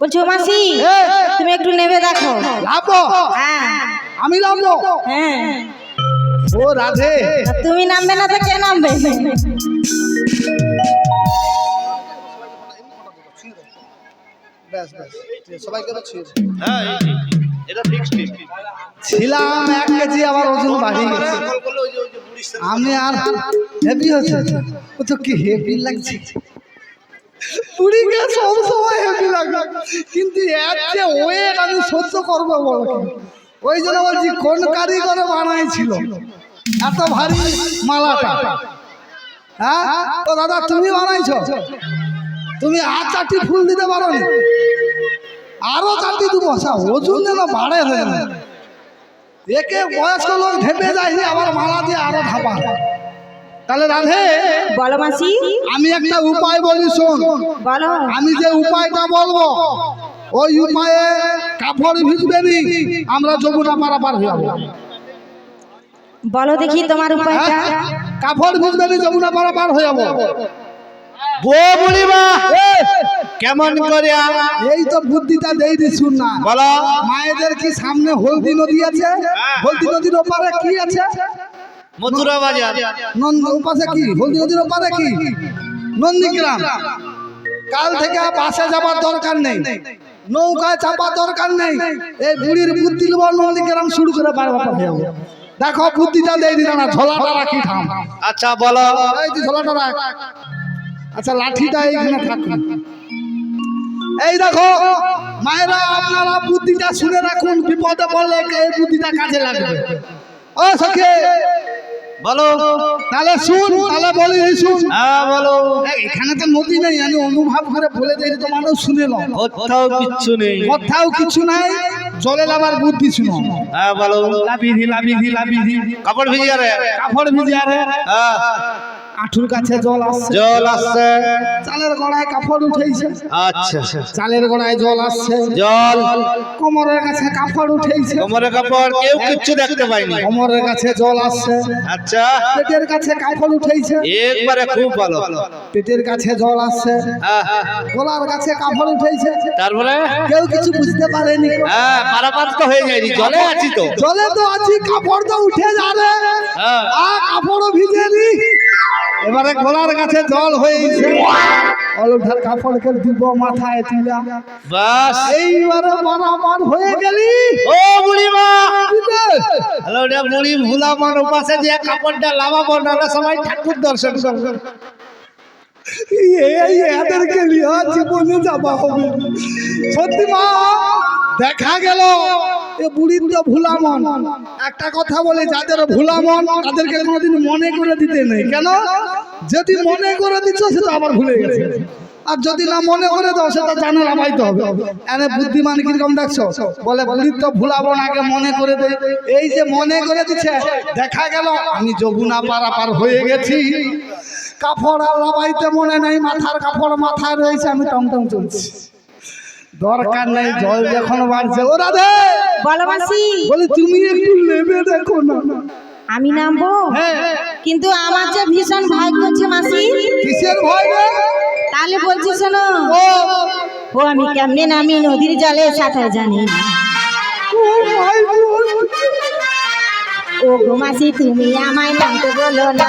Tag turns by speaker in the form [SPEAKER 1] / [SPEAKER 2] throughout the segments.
[SPEAKER 1] বলছি ও মাসি তুমি একটু নেবে দেখো।
[SPEAKER 2] লাভবো
[SPEAKER 1] হ্যাঁ।
[SPEAKER 2] আমি লাভবো
[SPEAKER 1] হ্যাঁ।
[SPEAKER 2] ও রাধে।
[SPEAKER 1] তুমি নামবে না তো কে নামবে?
[SPEAKER 3] হ্যাঁ
[SPEAKER 2] ছিলাম এক কেজি আবার ওজন বাড়িয়ে গেছে। আমি আর হেভি হচ্ছে ও তো কি হেভি লাগছে। পুরীকে সব সময় হেভি লাগে কিন্তু এর যে ওয়েট আমি সহ্য করব বলো ওই জন্য বলছি, কোন কারিগরে বানাইছিল? এত ভারী মালাটা। হ্যাঁ? তো দাদা, তুমি বানাইছো? তুমি আর চারটি ফুল দিতে পারো নি? আরও চারটি দেবো। আচ্ছা ওজন যেন বাড়ে হয়ে একে বয়স্ক লোক ঢেপে যায়নি, আবার মালা দিয়ে আরও ঢাপা। তাহলে রাধে।
[SPEAKER 1] বলো মাসি।
[SPEAKER 2] আমি একটা উপায় বলি শোন।
[SPEAKER 1] বলো।
[SPEAKER 2] আমি যে উপায়টা বলব ওই উপায়ে কাপড় ভিজবে নি আমরা যমুনা পারাপার হয়ে যাব।
[SPEAKER 1] বলো দেখি তোমার উপায়টা।
[SPEAKER 2] হ্যাঁ? কাপড় ভিজবে নি যমুনা পারাপার হয়ে যাব।
[SPEAKER 3] কেমন করে
[SPEAKER 2] এই তো বুদ্ধিটা দেই দি শুন না।
[SPEAKER 3] বলো।
[SPEAKER 2] মায়েদের কি সামনে হলদি নদী আছে? হলদি নদীর ওপারে কি আছে?
[SPEAKER 3] মথুরা বাজার।
[SPEAKER 2] নন্দ ওপাশে কি? হলদি নদীর ওপারে কি? নন্দীগ্রাম। কাল থেকে বাসে যাবার দরকার নেই। নৌকায় চাপার দরকার নেই। এই বুড়ির বুদ্ধি লব নন্দীগ্রাম শুরু করে বারবার যাব। দেখো বুদ্ধিটা দেই দিল না ঝোলাটা রাখি থাম
[SPEAKER 3] আচ্ছা বলো।
[SPEAKER 2] এই যে ঝোলাটা রাখ। আচ্ছা লাঠিটা এইখানে থাকুন এই দেখো মায়েরা আপনারা বুদ্ধিটা শুনে রাখুন। বিপদে পড়লে এই বুদ্ধিটা কাজে লাগবে। ও সখে
[SPEAKER 3] বলো।
[SPEAKER 2] তাহলে শুন তাহলে বলি শুন।
[SPEAKER 3] হ্যাঁ বলো।
[SPEAKER 2] এখানে তো নদী নেই আমি অনুভব করে বলে দিই তো মানুষ শুনে লো
[SPEAKER 3] কোথাও কিচ্ছু নেই।
[SPEAKER 2] কোথাও কিছু নাই চলে আমার বুদ্ধি শুনো।
[SPEAKER 3] হ্যাঁ বলো।
[SPEAKER 2] লাবিধি লাবিধি লাবিধি
[SPEAKER 3] কাপড় ভিজিয়ারে
[SPEAKER 2] কাপড় ভিজে আরে
[SPEAKER 3] হ্যাঁ।
[SPEAKER 2] আঠুর কাছে জল আসছে।
[SPEAKER 3] জল আসছে।
[SPEAKER 2] চালের গড়ায় কাপড় উঠেছে
[SPEAKER 3] আচ্ছা।
[SPEAKER 2] চালের গড়ায় জল আসছে।
[SPEAKER 3] জল।
[SPEAKER 2] কোমরের কাছে কাপড় উঠেছে
[SPEAKER 3] কোমরে কাপড় কেউ কিচ্ছু দেখতে পাইনি
[SPEAKER 2] কোমরের কাছে জল আসছে।
[SPEAKER 3] আচ্ছা।
[SPEAKER 2] পেটের কাছে কাপড় উঠেছে
[SPEAKER 3] একবারে খুব ভালো।
[SPEAKER 2] পেটের কাছে জল আসছে।
[SPEAKER 3] হ্যাঁ, হ্যাঁ।
[SPEAKER 2] গলার কাছে কাপড় উঠেছে
[SPEAKER 3] তারপরে?
[SPEAKER 2] কেউ কিছু বুঝতে পারেনি।
[SPEAKER 3] হ্যাঁ পারাপার তো হয়ে যায়নি জলে আছি তো।
[SPEAKER 2] জলে তো আছি কাপড় তো উঠে যাবে।
[SPEAKER 3] হ্যাঁ।
[SPEAKER 2] আর কাপড়ও ভিজেনি এবারে গলার কাছে জল হয়েছে। অলুঠার কাপড়কে দিব মাথায় তুলা
[SPEAKER 3] বাস।
[SPEAKER 2] এইবারে বরাবর হয়ে গেলি।
[SPEAKER 3] ও বুড়িমা। হ্যালো রে বুড়ি ভুলা মার উপাসে যে কাপড়টা লাভাবো না সবাই ঠাকুর দর্শন করবে।
[SPEAKER 2] এই এদেরকে নিয়ে জীবনে যাবা হবে। সত্যি মা দেখা গেল। এ বুড়ির তো ভুলা মন একটা কথা বলে, যাদের ভুলা মন তাদেরকে কোনোদিন মনে করে দিতে নেই। কেন? যদি মনে করে দিচ্ছ সেটা আবার ভুলে গেছে। আর যদি না মনে করে দাও, সেটা জানে লাভাইতে হবে। এনে বুদ্ধিমান কীরকম দেখছ? বলে, বুড়ির তো ভুলাবো না আগে মনে করে দে। এই যে মনে করে দিচ্ছে, দেখা গেল, আমি যমুনা পারাপার হয়ে গেছি। কাপড় আর লাভাইতে মনে নেই, মাথার কাপড় মাথায় রয়েছে, আমি টমটম চলছি। দরকার নেই জল যখন বাড়ছে ও রাধে
[SPEAKER 1] বলো মাসি
[SPEAKER 2] বলি তুমি একটু নেবে দেখো না
[SPEAKER 1] আমি নামবো
[SPEAKER 2] হ্যাঁ
[SPEAKER 1] কিন্তু আমার যে ভীষণ ভয় করছে মাসি
[SPEAKER 2] কিসের ভয় রে
[SPEAKER 1] তাহলে বলছি শোনো
[SPEAKER 2] ও
[SPEAKER 1] ও আমি কেমনে নামি নদীর জলে সাঁতার জানি
[SPEAKER 2] ও
[SPEAKER 1] গো মাসি তুমি আমায় নামতে বলো না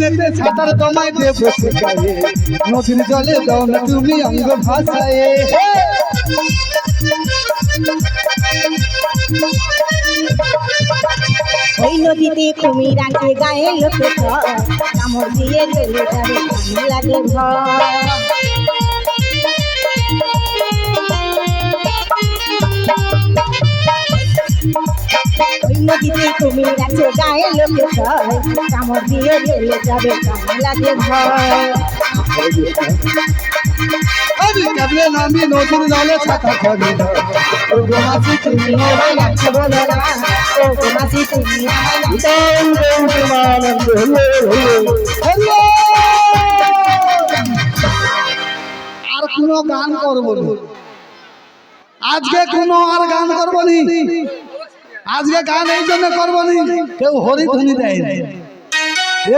[SPEAKER 2] দিনেতে ছাতার তোমায় দেব শিখাই নদীর জলে দাও না তুমি অঙ্গ ভাষায়
[SPEAKER 1] ওই নদীতে কুমির আছে গায়ে লোকে কামড় দিয়ে যাবে লাগে ভয় নদীতে কুমির আছে গায়ে লোকে কামড় দিয়ে গেলে যাবে লাগে ভয়।
[SPEAKER 2] ও আমি কেবলে নামি নদীর জলে ছাতা খরে
[SPEAKER 1] ও গো তুমি আমায় ডাকছো বলো না। ও গো তুমি আমায় ডাকছো
[SPEAKER 2] আর কোনো গান করব না। আজকে কোনো আর গান করব নি। আজকে গান এই জন্য করব নি। কেউ হরিধ্বনি দেয়।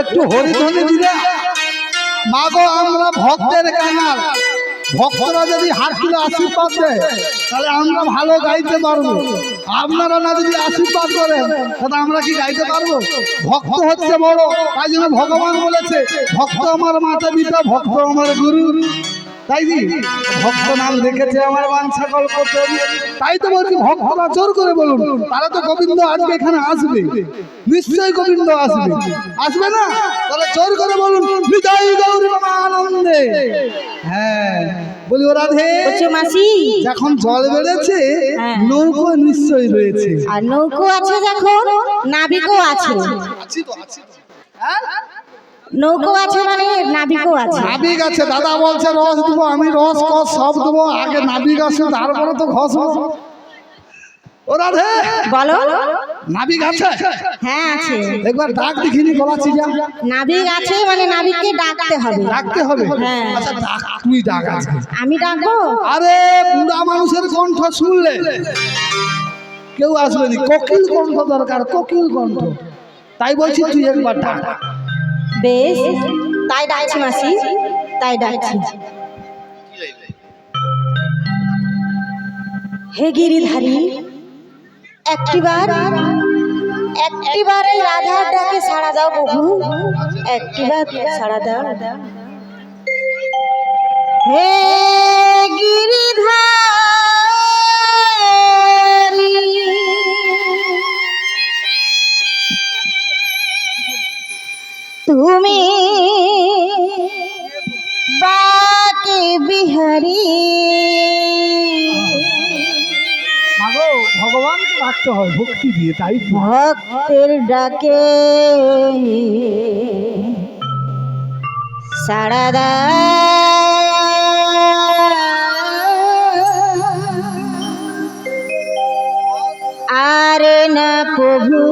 [SPEAKER 2] একটু হরিধ্বনি দিলে মাগো, আমরা ভক্তের কানাল ভক্তরা যদি হাত তুলে আশীর্বাদ দেয়, তাহলে আমরা ভালো গাইতে পারব। আপনারা না যদি আশীর্বাদ করেন, তাহলে আমরা কি গাইতে পারব? ভক্ত হচ্ছে বড়, তাই জন্য ভগবান বলেছে, ভক্ত আমার মাতা পিতা, ভক্ত আমার গুরু। তাই ভক্ত নাম রেখেছে আমার বাঞ্ছা তাই তো বলছি ভক্তরা জোর করে বলুন তারা তো গোবিন্দ আজকে এখানে আসবে। নিশ্চয়ই গোবিন্দ আসবে। আসবে না? তাহলে জোর করে বলুন বিদায় গৌরী আনন্দে হ্যাঁ বলি ও রাধে।
[SPEAKER 1] বলছো মাসি।
[SPEAKER 2] যখন জল বেড়েছে
[SPEAKER 1] হ্যাঁ।
[SPEAKER 2] নৌকো নিশ্চয়ই রয়েছে।
[SPEAKER 1] আর নৌকো আছে যখন নাবিকও আছে।
[SPEAKER 2] আছি তো আছি হ্যাঁ?
[SPEAKER 1] নৌকো আছে মানে নাবিকও আছে।
[SPEAKER 2] নাবিক আছে দাদা বলছে রস দেবো আমি রস কস সব দেবো আগে নাবিক আসে তারপরে তো ঘষবো ও রাধে!
[SPEAKER 1] বলো।
[SPEAKER 2] নাবিক আছে?
[SPEAKER 1] হ্যাঁ আছে।
[SPEAKER 2] একবার ডাক দেখিনি গলা চিজা
[SPEAKER 1] নাবিক আছে মানে নাবিককে ডাকতে হবে।
[SPEAKER 2] ডাকতে হবে?
[SPEAKER 1] হ্যাঁ।
[SPEAKER 2] আচ্ছা ডাক তুই ডাক আছে
[SPEAKER 1] আমি ডাকবো?
[SPEAKER 2] আরে বুড়া মানুষের কণ্ঠ শুনলে। কেউ আসবে না। কোকিল কণ্ঠ দরকার কোকিল কণ্ঠ। তাই বলছি তুই একবার ডাক।
[SPEAKER 1] বেশ, তাই ডাকছি মাসি, তাই ডাকছি। হে গিরিধারী, একটিবার একটিবার এই রাধার সাড়া দাও প্রভু, একটিবার সাড়া দাও। হে গিরিধারী
[SPEAKER 2] ভগবানকে ডাকতে হয় ভক্তি দিয়ে তাই তো।
[SPEAKER 1] ভক্তের ডাকে সারাদা আরে না প্রভু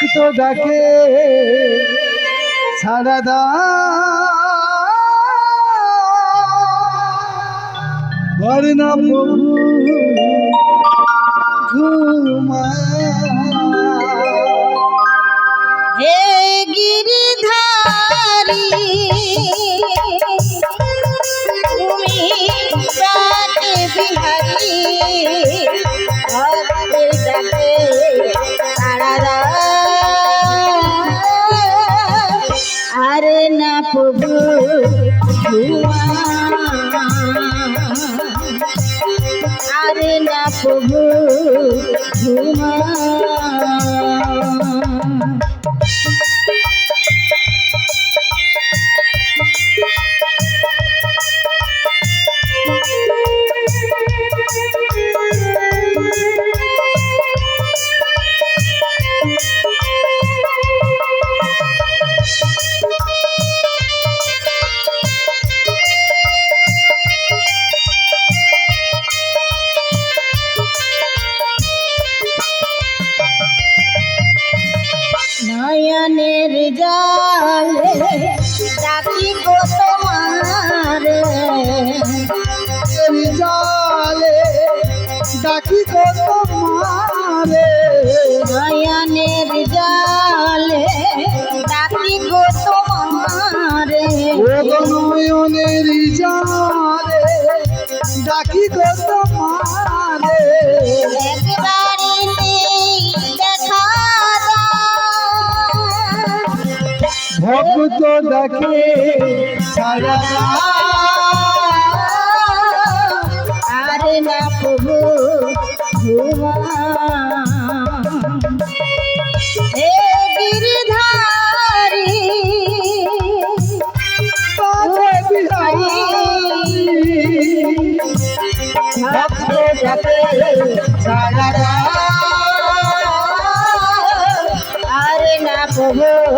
[SPEAKER 2] ভক্ত ডাকে সারদা না প্রভু
[SPEAKER 1] আরে না প্রভু। আরে না প্রভু ঘুমা নয়নের জলে ডাকি গো তোমার।
[SPEAKER 2] জলে ডাকি গো তোমারে।
[SPEAKER 1] নয়নের জলে ডাকি গো তোমার।
[SPEAKER 2] নয়নের জলে ডাকি গো ভক্ত দেখে সারা
[SPEAKER 1] আরে না প্রভু ভুয়া সারা। আরে না প্রভু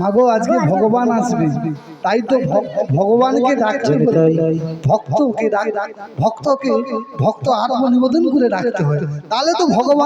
[SPEAKER 2] মাগো আজকে ভগবান আসবে। তাই তো ভগবানকে ডাকছে বলে। ভক্তকে ডাক ভক্তকে ভক্ত আত্মনিবেদন করে ডাকতে হয়। তাহলে তো ভগবান